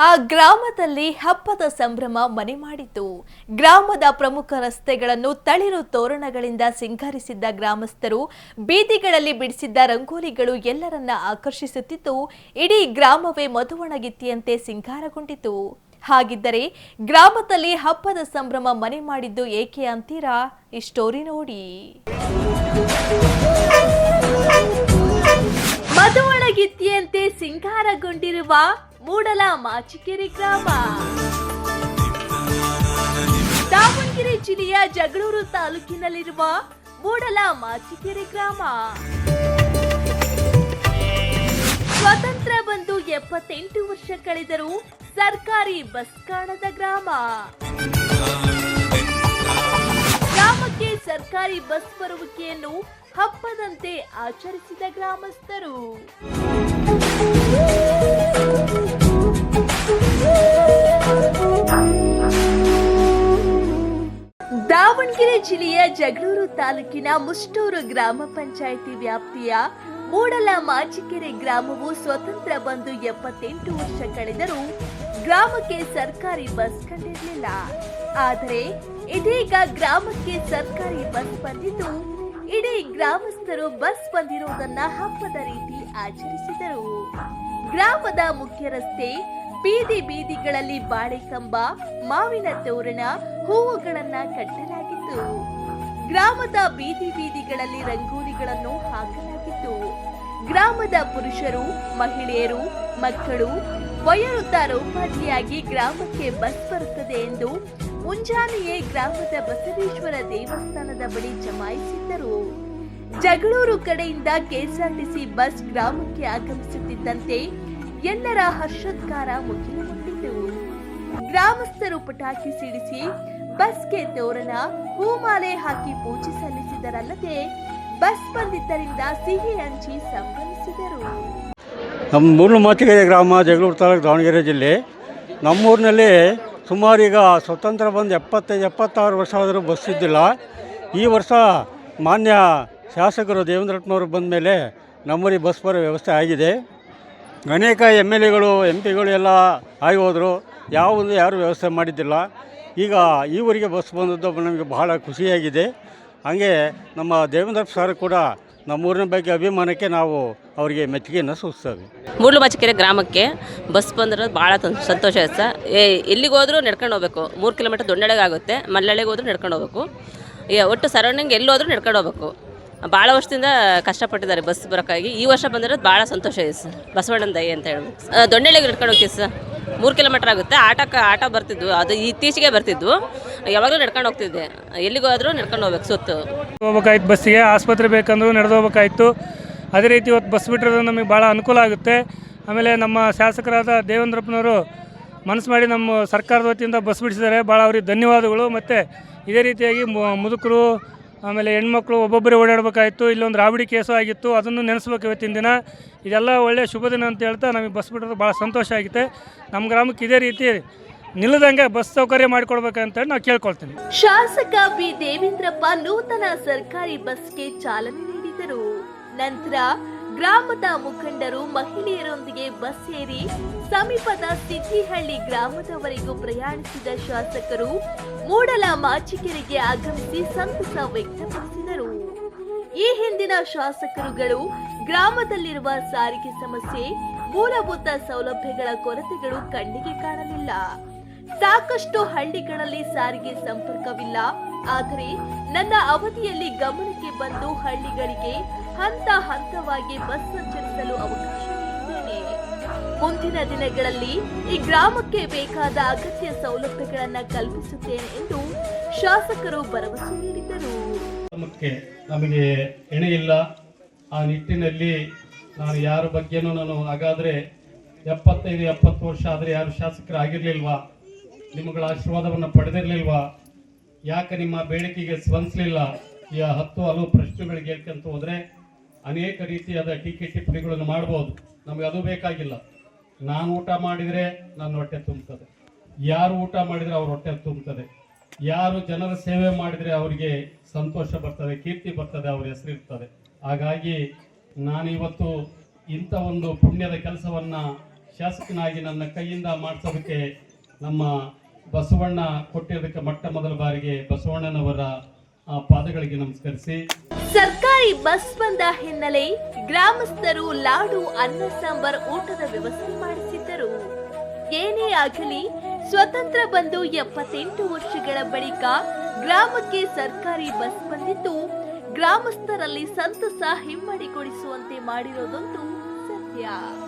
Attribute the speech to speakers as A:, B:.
A: ಆ ಗ್ರಾಮದಲ್ಲಿ ಹಬ್ಬದ ಸಂಭ್ರಮ ಮನೆ ಮಾಡಿತು. ಗ್ರಾಮದ ಪ್ರಮುಖ ರಸ್ತೆಗಳನ್ನು ತಳಿರು ತೋರಣಗಳಿಂದ ಸಿಂಗರಿಸಿದ್ದ ಗ್ರಾಮಸ್ಥರು, ಬೀದಿಗಳಲ್ಲಿ ಬಿಡಿಸಿದ್ದ ರಂಗೋಲಿಗಳು ಎಲ್ಲರನ್ನ ಆಕರ್ಷಿಸುತ್ತಿದ್ದು ಇಡೀ ಗ್ರಾಮವೇ ಮಧುವಣಗಿತ್ತಿಯಂತೆ ಸಿಂಗಾರಗೊಂಡಿತು. ಹಾಗಿದ್ದರೆ ಗ್ರಾಮದಲ್ಲಿ ಹಬ್ಬದ ಸಂಭ್ರಮ ಮನೆ ಮಾಡಿದ್ದು ಏಕೆ ಅಂತೀರಾ? ಈ ಸ್ಟೋರಿ ನೋಡಿ. ಮಧುವಣಗಿತ್ತಿಯಂತೆ ಸಿಂಗಾರಗೊಂಡಿರುವ ಮೂಡಲ ಮಾಚಿಕೆರೆ ಗ್ರಾಮ. ದಾವಣಗೆರೆ ಜಿಲ್ಲೆಯ ಜಗಳೂರು ತಾಲೂಕಿನಲ್ಲಿರುವ ಮೂಡಲ ಮಾಚಿಕೆರೆ ಗ್ರಾಮ. ಸ್ವತಂತ್ರ ಬಂದು ಎಪ್ಪತ್ತೆಂಟು ವರ್ಷ ಕಳೆದರೂ ಸರ್ಕಾರಿ ಬಸ್ ಕಾಣದ ಗ್ರಾಮ. ಗ್ರಾಮಕ್ಕೆ ಸರ್ಕಾರಿ ಬಸ್ ಬರುವಿಕೆಯನ್ನು ಹಬ್ಬದಂತೆ ಆಚರಿಸಿದ ಗ್ರಾಮಸ್ಥರು. ದಾವಣಗೆರೆ ಜಿಲ್ಲೆಯ ಜಗಳೂರು ತಾಲೂಕಿನ ಮುಷ್ಟೂರು ಗ್ರಾಮ ಪಂಚಾಯಿತಿ ವ್ಯಾಪ್ತಿಯ ಮೂಡಲ ಮಾಚಿಕೆರೆ ಗ್ರಾಮವು ಸ್ವತಂತ್ರ ಬಂದು ಎಪ್ಪತ್ತೆಂಟು ವರ್ಷ ಕಳೆದರೂ ಗ್ರಾಮಕ್ಕೆ ಸರ್ಕಾರಿ ಬಸ್ ಕಂಡಿರಲಿಲ್ಲ. ಆದರೆ ಇದೀಗ ಗ್ರಾಮಕ್ಕೆ ಸರ್ಕಾರಿ ಬಸ್ ಬಂದಿದ್ದು, ಇಡೀ ಗ್ರಾಮಸ್ಥರು ಬಸ್ ಬಂದಿರುವುದನ್ನ ಹಬ್ಬದ ರೀತಿ ಆಚರಿಸಿದರು. ಗ್ರಾಮದ ಮುಖ್ಯ ರಸ್ತೆ ಬೀದಿ ಬೀದಿಗಳಲ್ಲಿ ಬಾಳೆಕಂಬ, ಮಾವಿನ ತೋರಣ, ಹೂವುಗಳನ್ನ ಕಟ್ಟಲಾಗಿತ್ತು. ಗ್ರಾಮದ ಬೀದಿ ಬೀದಿಗಳಲ್ಲಿ ರಂಗೋಲಿಗಳನ್ನು ಹಾಕಲಾಗಿತ್ತು. ಗ್ರಾಮದ ಪುರುಷರು, ಮಹಿಳೆಯರು, ಮಕ್ಕಳು ವಯೋವೃದ್ಧರೋಪಾದಿಯಾಗಿ ಗ್ರಾಮಕ್ಕೆ ಬಸ್ ಬರುತ್ತದೆ ಎಂದು ಮುಂಜಾನೆಯೇ ಗ್ರಾಮದ ಬಸವೇಶ್ವರ ದೇವಸ್ಥಾನದ ಬಳಿ ಜಮಾಯಿಸಿದ್ದರು. ಜಗಳೂರು ಕಡೆಯಿಂದ ಕೆಎಸ್ಆರ್ಟಿಸಿ ಬಸ್ ಗ್ರಾಮಕ್ಕೆ ಆಗಮಿಸುತ್ತಿದ್ದಂತೆ ಎಲ್ಲರ ಹರ್ಷೋದ್ಗಾರ ಮುಗಿಲುಗೊಂಡಿದ್ದವು ಗ್ರಾಮಸ್ಥರು ಪಟಾಕಿ ಸಿಡಿಸಿ, ಬಸ್ಗೆ ತೋರಣ, ಹೂಮಾಲೆ ಹಾಕಿ ಪೂಜೆ ಸಲ್ಲಿಸಿದರಲ್ಲದೆ, ಬಸ್ ಬಂದಿದ್ದರಿಂದ ಸಿಹಿ ಹಂಚಿ ಸಂಭ್ರಮಿಸಿದರು.
B: ನಮ್ಮ ಮೂರು ಗ್ರಾಮ, ಜಗಳೂರು ತಾಲೂಕು ದಾವಣಗೆರೆ ಜಿಲ್ಲೆ. ನಮ್ಮೂರಿನಲ್ಲಿ ಸುಮಾರು ಈಗ ಸ್ವತಂತ್ರ ಬಂದು ಎಪ್ಪತ್ತೈದು, ಎಪ್ಪತ್ತಾರು ವರ್ಷ ಆದರೂ ಬಸ್ ಇದ್ದಿಲ್ಲ. ಈ ವರ್ಷ ಮಾನ್ಯ ಶಾಸಕರು ದೇವೇಂದ್ರಪ್ಪನವರು ಬಂದ ಮೇಲೆ ನಮ್ಮೂರಿಗೆ ಬಸ್ ಬರೋ ವ್ಯವಸ್ಥೆ ಆಗಿದೆ. ಅನೇಕ ಎಂ ಎಲ್ ಎಗಳು, ಎಂ ಪಿಗಳು ಎಲ್ಲ ಆಗಿ ಹೋದರು. ಯಾವುದೂ ಯಾರೂ ವ್ಯವಸ್ಥೆ ಮಾಡಿದ್ದಿಲ್ಲ. ಈಗ ಈವರೆಗೆ ಬಸ್ ಬಂದದ್ದು ನಮಗೆ ಬಹಳ ಖುಷಿಯಾಗಿದೆ. ಹಾಗೆ ನಮ್ಮ ದೇವೇಂದ್ರ ಸರ್ ಕೂಡ ನಮ್ಮೂರಿನ ಬಗ್ಗೆ ಅಭಿಮಾನಕ್ಕೆ ನಾವು ಅವರಿಗೆ ಮೆಚ್ಚುಗೆಯನ್ನು ಸೂಚಿಸ್ತೇವೆ.
C: ಮೂಡ್ಲುಬಾಚಿಕೆರೆ ಗ್ರಾಮಕ್ಕೆ ಬಸ್ ಬಂದಿರೋದು ಭಾಳ ಸಂತೋಷ ಇದೆ ಸರ್ ಎಲ್ಲಿಗೆ ಹೋದರೂ ನಡ್ಕೊಂಡು ಹೋಗ್ಬೇಕು. ಮೂರು ಕಿಲೋಮೀಟರ್ ದೊಡ್ಡಳೆಗೆ ಆಗುತ್ತೆ. ಮಲ್ಲಳ್ಳಿಗೆ ಹೋದ್ರೂ ನಡ್ಕೊಂಡು ಹೋಗ್ಬೇಕು. ಒಟ್ಟು ಸರೌಂಡಿಂಗ್ ಎಲ್ಲಿ ನಡ್ಕೊಂಡು ಹೋಗ್ಬೇಕು. ಭಾಳ ವರ್ಷದಿಂದ ಕಷ್ಟಪಟ್ಟಿದ್ದಾರೆ ಬಸ್ ಬರೋಕ್ಕಾಗಿ. ಈ ವರ್ಷ ಬಂದಿರೋದು ಭಾಳ ಸಂತೋಷ ಇದೆ ಸರ್. ಬಸವಣ್ಣನ ದಯ ಅಂತ ಹೇಳಿ. ದೊಣ್ಣೆಳಿಗೆ ನಡ್ಕೊಂಡು ಹೋಗ್ತೀವಿ ಸರ್. ಮೂರು ಕಿಲೋಮೀಟರ್ ಆಗುತ್ತೆ. ಆಟಕ್ಕೆ ಆಟ ಬರ್ತಿದ್ವು. ಅದು ಇತ್ತೀಚೆಗೆ ಬರ್ತಿದ್ವು. ಯಾವಾಗಲೂ ನಡ್ಕೊಂಡು ಹೋಗ್ತಿದ್ದೆ. ಎಲ್ಲಿಗೋದ್ರೂ ನಡ್ಕೊಂಡು ಹೋಗ್ಬೇಕು ಸುತ್ತು.
D: ಹೋಗ್ಬೇಕಾಯ್ತು ಬಸ್ಸಿಗೆ. ಆಸ್ಪತ್ರೆ ಬೇಕಂದ್ರೂ ನಡೆದು ಹೋಗ್ಬೇಕಾಯ್ತು. ಅದೇ ರೀತಿ ಇವತ್ತು ಬಸ್ ಬಿಟ್ಟಿರೋದು ನಮಗೆ ಭಾಳ ಅನುಕೂಲ ಆಗುತ್ತೆ. ಆಮೇಲೆ ನಮ್ಮ ಶಾಸಕರಾದ ದೇವೇಂದ್ರಪ್ಪನವರು ಮನಸ್ಸು ಮಾಡಿ ನಮ್ಮ ಸರ್ಕಾರದ ವತಿಯಿಂದ ಬಸ್ ಬಿಡಿಸಿದ್ದಾರೆ. ಭಾಳ ಅವ್ರಿಗೆ ಧನ್ಯವಾದಗಳು. ಮತ್ತು ಇದೇ ರೀತಿಯಾಗಿ ಮುದುಕರು ಆಮೇಲೆ ಹೆಣ್ಮಕ್ಳು ಒಬ್ಬೊಬ್ಬರೇ ಓಡಾಡಬೇಕಾಯ್ತು, ಇಲ್ಲೊಂದು ರಾಬಡಿ ಕೇಸು ಆಗಿತ್ತು, ಅದನ್ನು ನೆನೆಸ್ಬೇಕು ಇವತ್ತಿನ ದಿನ. ಇದೆಲ್ಲ ಒಳ್ಳೆಯ ಶುಭ ದಿನ ಅಂತ ಹೇಳ್ತಾ ನಮಗೆ ಬಸ್ ಬಿಡೋದು ಭಾಳ ಸಂತೋಷ ಆಗಿದೆ ನಮ್ಮ ಗ್ರಾಮಕ್ಕೆ ಇದೇ ರೀತಿ ನಿಲ್ಲದಂಗೆ ಬಸ್ ಸೌಕರ್ಯ ಮಾಡಿಕೊಡ್ಬೇಕಂತೇಳಿ ನಾವು ಕೇಳ್ಕೊಳ್ತೀನಿ.
A: ಶಾಸಕ ಬಿ ದೇವೇಂದ್ರಪ್ಪ ನೂತನ ಸರ್ಕಾರಿ ಬಸ್ಗೆ ಚಾಲನೆ ನೀಡಿದರು. ನಂತರ ಗ್ರಾಮದ ಮುಖಂಡರು ಮಹಿಳೆಯರೊಂದಿಗೆ ಬಸ್ ಸೇರಿ ಸಮೀಪದ ಸಿದ್ದಿಹಳ್ಳಿ ಗ್ರಾಮದವರೆಗೂ ಪ್ರಯಾಣಿಸಿದ ಶಾಸಕರು ಮೂಡಲ ಮಾಚಿಕೆರೆಗೆ ಆಗಮಿಸಿ ಸಂತಸ ವ್ಯಕ್ತಪಡಿಸಿದರು. ಈ ಹಿಂದಿನ ಶಾಸಕರುಗಳು ಗ್ರಾಮದಲ್ಲಿರುವ ಸಾರಿಗೆ ಸಮಸ್ಯೆ, ಮೂಲಭೂತ ಸೌಲಭ್ಯಗಳ ಕೊರತೆಗಳು ಕಣ್ಣಿಗೆ ಕಾಣಲಿಲ್ಲ. ಸಾಕಷ್ಟು ಹಳ್ಳಿಗಳಲ್ಲಿ ಸಾರಿಗೆ ಸಂಪರ್ಕವಿಲ್ಲ. ಆದರೆ ನನ್ನ ಅವಧಿಯಲ್ಲಿ ಗಮನಕ್ಕೆ ಬಂದು ಹಳ್ಳಿಗಳಿಗೆ ಹಂತ ಹಂತವಾಗಿ ಬಸ್ ಸಂಚರಿಸಲು ಅವಕಾಶ ನೀಡಿದ್ದೇನೆ ಮುಂದಿನ ದಿನಗಳಲ್ಲಿ ಈ ಗ್ರಾಮಕ್ಕೆ ಬೇಕಾದ ಅಗತ್ಯ ಸೌಲಭ್ಯಗಳನ್ನು ಕಲ್ಪಿಸುತ್ತೇನೆ ಎಂದು ಶಾಸಕರು ಭರವಸೆ ನೀಡಿದರು.
E: ನಮಗೆ ನಮಗೆ ಇಲ್ಲ. ಆ ನಿಟ್ಟಿನಲ್ಲಿ ನಾನು ಯಾರ ಬಗ್ಗೆನೂ ನಾನು ಹಾಗಾದರೆ ಎಪ್ಪತ್ತೈದು, ಎಪ್ಪತ್ತು ವರ್ಷ ಆದರೆ ಯಾರು ಶಾಸಕರಾಗಿರ್ಲಿಲ್ವಾ? ನಿಮ್ಮಗಳ ಆಶೀರ್ವಾದವನ್ನು ಪಡೆದಿರಲಿಲ್ವಾ? ಯಾಕೆ ನಿಮ್ಮ ಬೇಡಿಕೆಗೆ ಸ್ಪಂದಿಸಲಿಲ್ಲ? ಈ ಹತ್ತು ಹಲವು ಪ್ರಶ್ನೆಗಳಿಗೆ ಹೇಳ್ಕೊಂತ ಹೋದರೆ ಅನೇಕ ರೀತಿಯಾದ ಟೀಕೆ ಟಿಪ್ಪಣಿಗಳನ್ನು ಮಾಡ್ಬೋದು. ನಮಗೆ ಅದು ಬೇಕಾಗಿಲ್ಲ. ನಾನು ಊಟ ಮಾಡಿದರೆ ನನ್ನ ಹೊಟ್ಟೆ ತುಂಬುತ್ತದೆ ಯಾರು ಊಟ ಮಾಡಿದರೆ ಅವ್ರ ಹೊಟ್ಟೆ ತುಂಬುತ್ತದೆ ಯಾರು ಜನರ ಸೇವೆ ಮಾಡಿದರೆ ಅವರಿಗೆ ಸಂತೋಷ ಬರ್ತದೆ, ಕೀರ್ತಿ ಬರ್ತದೆ, ಅವ್ರ ಹೆಸರಿರ್ತದೆ ಹಾಗಾಗಿ ನಾನಿವತ್ತು ಇಂಥ ಒಂದು ಪುಣ್ಯದ ಕೆಲಸವನ್ನ ಶಾಸಕನಾಗಿ ನನ್ನ ಕೈಯಿಂದ ಮಾಡಿಸೋದಕ್ಕೆ ನಮ್ಮ ಬಸವಣ್ಣ ಕೊಟ್ಟಿರೋದಕ್ಕೆ ಮೊಟ್ಟ ಮೊದಲ ಬಾರಿಗೆ ಬಸವಣ್ಣನವರ ಪಾದಗಳಿಗೆ ನಮಸ್ಕರಿಸಿ.
A: ಸರ್ಕಾರಿ ಬಸ್ ಬಂದ ಹಿನ್ನೆಲೆ ಗ್ರಾಮಸ್ಥರು ಲಾಡು ಅನ್ನ ಸಾಂಬಾರ್ ಊಟದ ವ್ಯವಸ್ಥೆ ಮಾಡಿಸಿದ್ದರು. ಏನೇ ಆಗಲಿ, ಸ್ವತಂತ್ರ ಬಂದು ಎಪ್ಪತ್ತೆಂಟು ವರ್ಷಗಳ ಬಳಿಕ ಗ್ರಾಮಕ್ಕೆ ಸರ್ಕಾರಿ ಬಸ್ ಬಂದಿದ್ದು, ಗ್ರಾಮಸ್ಥರಲ್ಲಿ ಸಂತಸ ಹಿಮ್ಮಡಿಗೊಳಿಸುವಂತೆ ಮಾಡಿರೋದೊಂದು ಸತ್ಯ.